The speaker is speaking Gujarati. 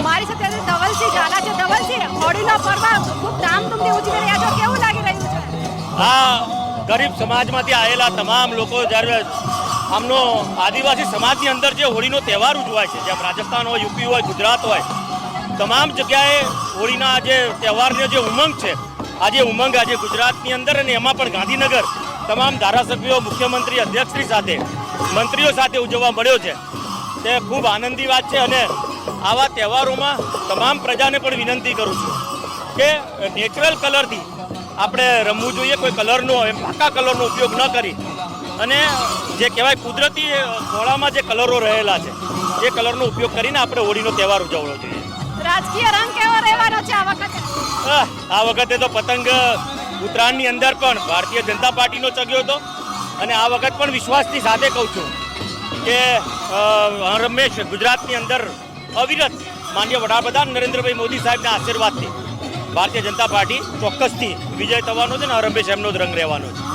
મારી સાથે આજે ધવલસિંહ ઝાલા છે ધવલસિંહ હોળીનો પર્વ ખૂબ ધામધૂમથી ઉજવી રહ્યા છો કેવું લાગી રહ્યું છે? હા ગરીબ સમાજમાંથી આવેલા તમામ લોકો જ્યારે આમનો આદિવાસી સમાજની અંદર જે હોળીનો તહેવાર ઉજવાય છે જેમ રાજસ્થાન હોય યુપી હોય ગુજરાત હોય તમામ જગ્યાએ હોળીના જે તહેવારનો જે ઉમંગ છે આજે ઉમંગ આજે ગુજરાતની અંદર અને એમાં પણ ગાંધીનગર તમામ ધારાસભ્યો, મુખ્યમંત્રી, અધ્યક્ષશ્રી સાથે, મંત્રીઓ સાથે ઉજવવા મળ્યો છે. તે ખૂબ આનંદની વાત છે અને આવા તહેવારોમાં તમામ પ્રજાને પણ વિનંતી કરું છું કે નેચરલ કલરથી આપણે રમવું જોઈએ, કોઈ કલરનો પાકા કલરનો ઉપયોગ ન કરી. અને જે કહેવાય કુદરતી ખોળામાં જે કલરો રહેલા છે, એ કલરનો ઉપયોગ કરીને આપણે હોળીનો તહેવાર ઉજવવો જોઈએ. રાજકીય રંગ કેવો રહેવાનો છે આ વખતે? આ વખતે તો પતંગ ઉત્તરાયણની અંદર પણ ભારતીય જનતા પાર્ટીનો ચગ્યો હતો. અને આ વખત પણ વિશ્વાસની સાથે કહું છું કે રમેશ ગુજરાતની અંદર અવિરત માન્ય વડાપ્રધાન નરેન્દ્રભાઈ મોદી સાહેબના આશીર્વાદથી ભારતીય જનતા પાર્ટી ચોક્કસથી વિજય થવાનો છે ને રમેશ એમનો જ રંગ રહેવાનો છે.